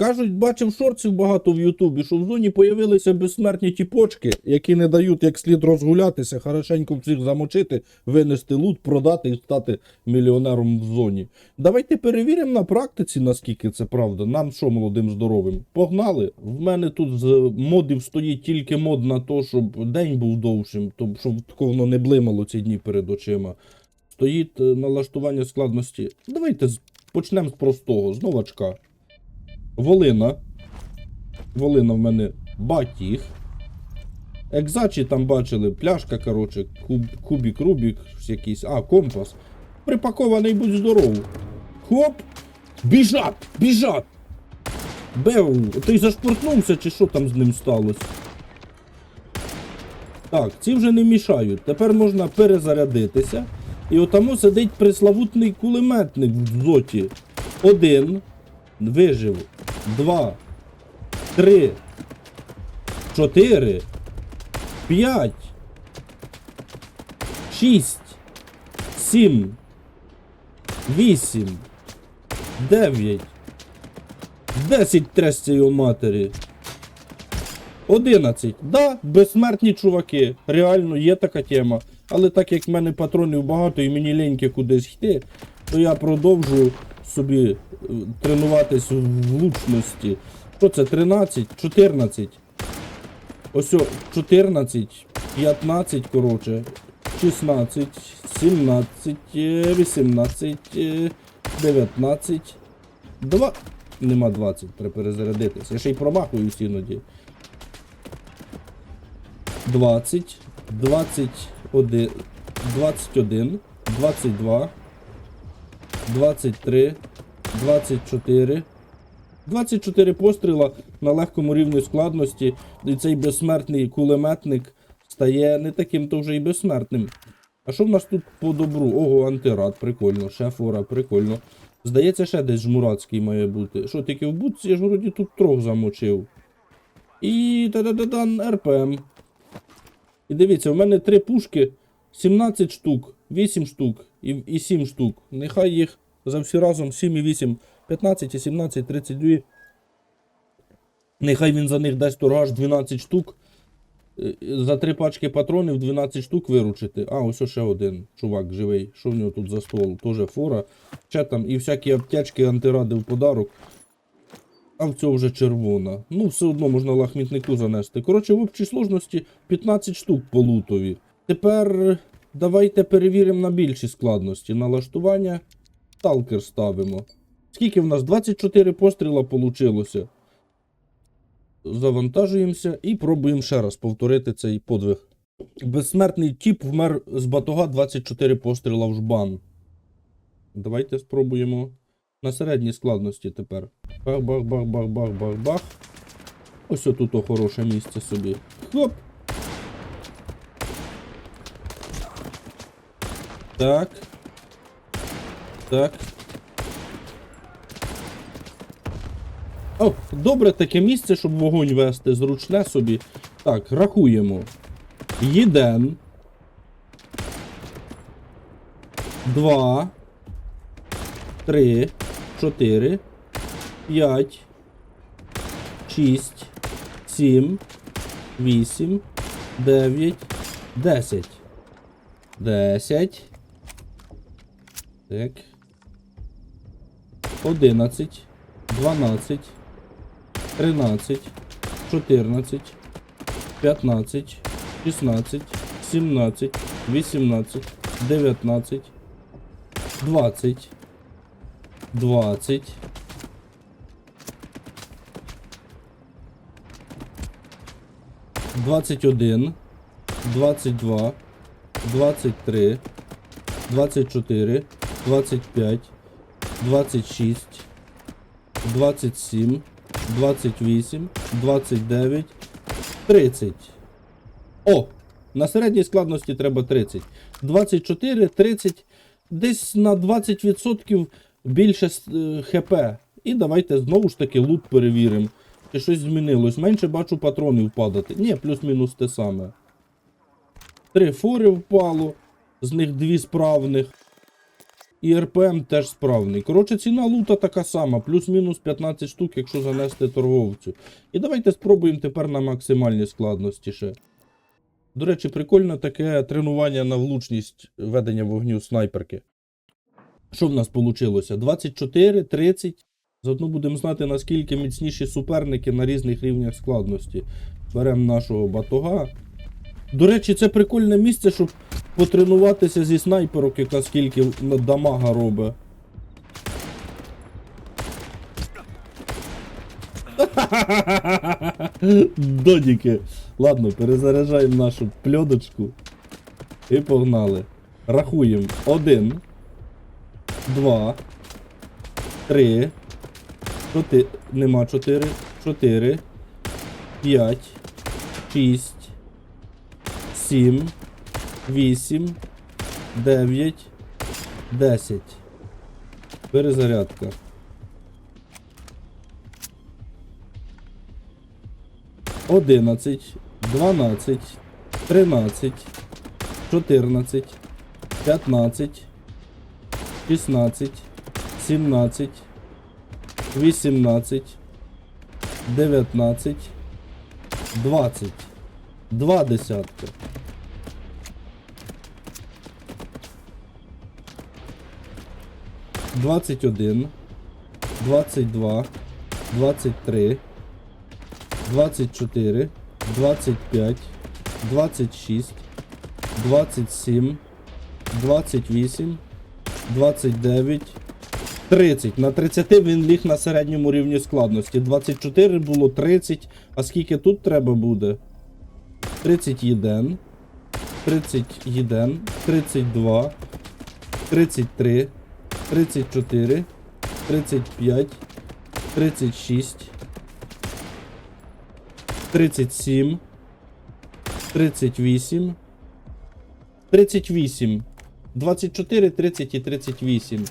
Кажуть, бачив шорців багато в Ютубі, що в зоні появилися безсмертні тіпочки, які не дають як слід розгулятися, хорошенько всіх замочити, винести лут, продати і стати мільйонером в зоні. Давайте перевіримо на практиці, наскільки це правда. Нам що, молодим здоровим? Погнали. В мене тут з модів стоїть тільки мод на те, щоб день був довшим, щоб воно не блимало ці дні перед очима. Стоїть е, налаштування складності. Давайте почнемо з простого, з новачка. Волина. Волина в мене батіг. Екзачі там бачили, пляшка, коротше, куб, кубік, рубік, якийсь. А, компас. Припакований будь здоров. Хоп! Біжать! Біжать! Бев, ти зашпортнувся чи що там з ним сталося? Так, ці вже не мішають. Тепер можна перезарядитися. І отамо сидить преславутний кулеметник в зоті. Один. Вижив. Два. Три. Чотири. П'ять. Шість. Сім. Вісім. Дев'ять. Десять його матері. 11. Да, безсмертні чуваки. Реально є така тема. Але так як в мене патронів багато і мені ліньки кудись йти, то я продовжу собі е, тренуватись в влучності. Що це? 13, 14. Ось 14, 15, коротше, 16, 17, е, 18, е, 19, 2. Нема 20, треба перезарядитися. Я ще й промахуюсь іноді. 20, 21, 21, 22, 23, 24. 24 постріла на легкому рівні складності, і цей безсмертний кулеметник стає не таким то вже і безсмертним. А що в нас тут по добру? Ого, антирад, прикольно, шефора, прикольно. Здається, ще десь жмурацький має бути. Що, тільки в будці я ж вроді тут трьох замочив. І та-да-да-дан РПМ. І дивіться, у мене три пушки, 17 штук, 8 штук і, і 7 штук. Нехай їх за всі разом 7 і 8, 15 і 17, 32. Нехай він за них дасть торгаш 12 штук. Е, За три пачки патронів 12 штук виручити. А, ось ще один чувак живий. Що в нього тут за стол? Тоже фора. Ще там і всякі аптечки, антиради в подарок. А в цього вже червона. Ну, все одно можна лахмітнику занести. Коротше, в общій сложності 15 штук по лутові. Тепер давайте перевіримо на більші складності. Налаштування сталкер ставимо. Скільки в нас? 24 постріла получилося. Завантажуємося і пробуємо ще раз повторити цей подвиг. Безсмертний тіп вмер з батога 24 постріла в жбан. Давайте спробуємо на середній складності тепер. Бах-бах-бах-бах-бах-бах-бах. Ось отут хороше місце собі. Хоп! Так. Так. О, добре таке місце, щоб вогонь вести, зручне собі. Так, рахуємо. Єден. Два. Три. Чотири. П'ять. Шість. Сім. Вісім. Дев'ять. Десять. Десять. Так. Одинадцять. Дванадцять. 13, 14, 15, 16, 17, 18, 19, 20, 20, 21, 22, 23, 24, 25, 26, 27, 28, 29, 30. О! На середній складності треба 30. 24, 30, десь на 20% більше е, ХП. І давайте знову ж таки лут перевіримо. Чи щось змінилось. Менше бачу патронів падати. Ні, плюс-мінус те саме. Три фори впало, з них дві справних. І РПМ теж справний. Коротше, ціна лута така сама, плюс-мінус 15 штук, якщо занести торговцю. І давайте спробуємо тепер на максимальній складності ще. До речі, прикольно таке тренування на влучність ведення вогню снайперки. Що в нас вийшло? 24, 30. Заодно будемо знати, наскільки міцніші суперники на різних рівнях складності. Беремо нашого батога. До речі, це прикольне місце, щоб потренуватися зі снайперок, яка скільки дамага робить. Додіки. Ладно, перезаряджаємо нашу пльодочку. І погнали. Рахуємо. Один. Два. Три. Чотири. Нема чотири. Чотири. П'ять. Шість. Сім. Вісім. Дев'ять. Десять. Перезарядка. Одинадцять. Дванадцять. Тринадцять. Чотирнадцять. П'ятнадцять. Шістнадцять. Сімнадцять. Вісімнадцять. Дев'ятнадцять. Двадцять. Два десятки. Двадцять один. Двадцять два. Двадцять три. 24, 25, 26, 27, 28, 29, 30. На 30 він ліг на середньому рівні складності. 24 було 30. А скільки тут треба буде? 31, 31, 32, 33, 34, 35, 36. 37, 38, 38, 24, 30 і 38.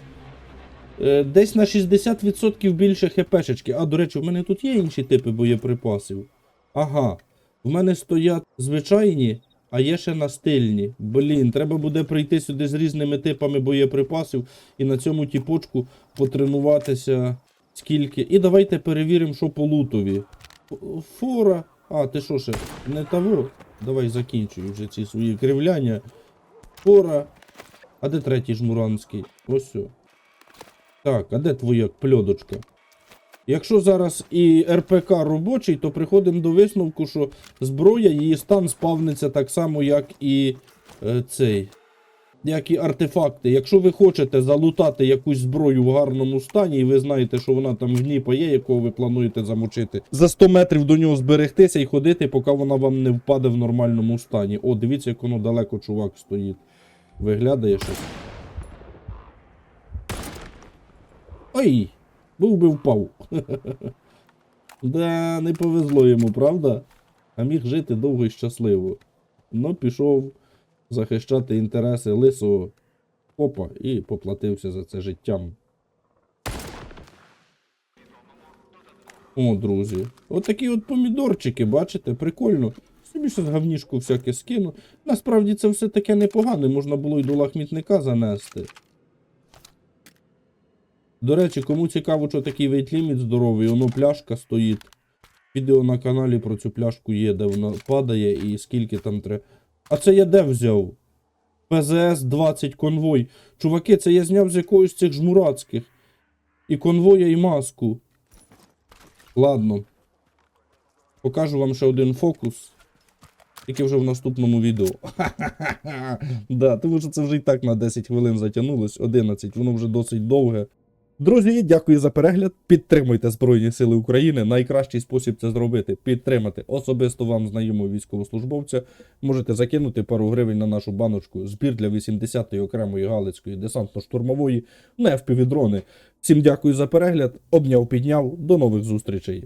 Е, Десь на 60% більше хпшечки. А, до речі, в мене тут є інші типи боєприпасів. Ага. В мене стоять звичайні, а є ще настильні. Блін, треба буде прийти сюди з різними типами боєприпасів і на цьому тіпочку потренуватися скільки. І давайте перевіримо, що по лутові. Фора. А, ти що ще? Не того? Давай закінчуй вже ці свої кривляння. Фора. А де третій жмуранський? Ось. Так, а де твоя пльодочка? Якщо зараз і РПК робочий, то приходимо до висновку, що зброя, її стан спавниться так само, як і е, цей. Як і артефакти. Якщо ви хочете залутати якусь зброю в гарному стані, і ви знаєте, що вона там в Дніпа є, якого ви плануєте замочити, за 100 метрів до нього зберегтися і ходити, поки вона вам не впаде в нормальному стані. О, дивіться, як воно далеко чувак стоїть. Виглядає щось. Ой! Був би впав. Да, не повезло йому, правда? А міг жити довго і щасливо. Ну, пішов захищати інтереси лисого попа і поплатився за це життям. О, друзі. От от помідорчики, бачите, прикольно. Собі щось гавнішку всяке скину. Насправді це все таке непогане, можна було й до лахмітника занести. До речі, кому цікаво, що такий вейтліміт здоровий, воно пляшка стоїть. Відео на каналі про цю пляшку є, де вона падає і скільки там треба. А це я де взяв? ПЗС 20 конвой. Чуваки, це я зняв з якоїсь цих жмурацьких. І конвоя, і маску. Ладно. Покажу вам ще один фокус. Тільки вже в наступному відео. да, тому що це вже і так на 10 хвилин затягнулось, 11, воно вже досить довге. Друзі, дякую за перегляд. Підтримуйте Збройні Сили України. Найкращий спосіб це зробити підтримати особисто вам знайомого військовослужбовця. Можете закинути пару гривень на нашу баночку. Збір для 80-ї окремої Галицької десантно-штурмової на FPV-дрони. Всім дякую за перегляд. Обняв, підняв. До нових зустрічей.